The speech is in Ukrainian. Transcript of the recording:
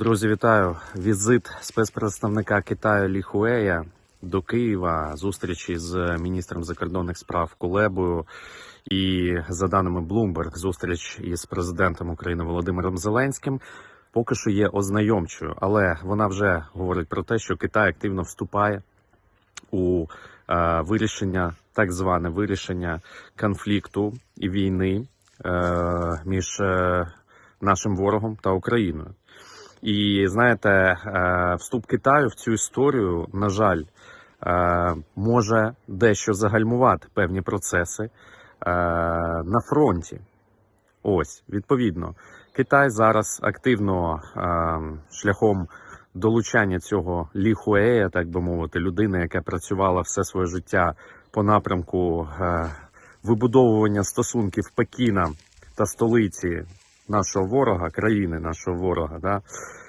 Друзі, вітаю! Візит спецпредставника Китаю Лі Хуея до Києва, зустрічі з міністром закордонних справ Кулебою і, за даними Bloomberg, зустріч із президентом України Володимиром Зеленським поки що є ознайомчою, але вона вже говорить про те, що Китай активно вступає у е, вирішення, так зване вирішення конфлікту і війни е, між е, нашим ворогом та Україною. І знаєте, е, вступ Китаю в цю історію, на жаль, е, може дещо загальмувати певні процеси е, на фронті. Ось, відповідно, Китай зараз активно шляхом долучання цього Лі Хуея, так би мовити, людини, яка працювала все своє життя по напрямку вибудовування стосунків Пекіна та столиці нашого ворога, країни нашого ворога, да,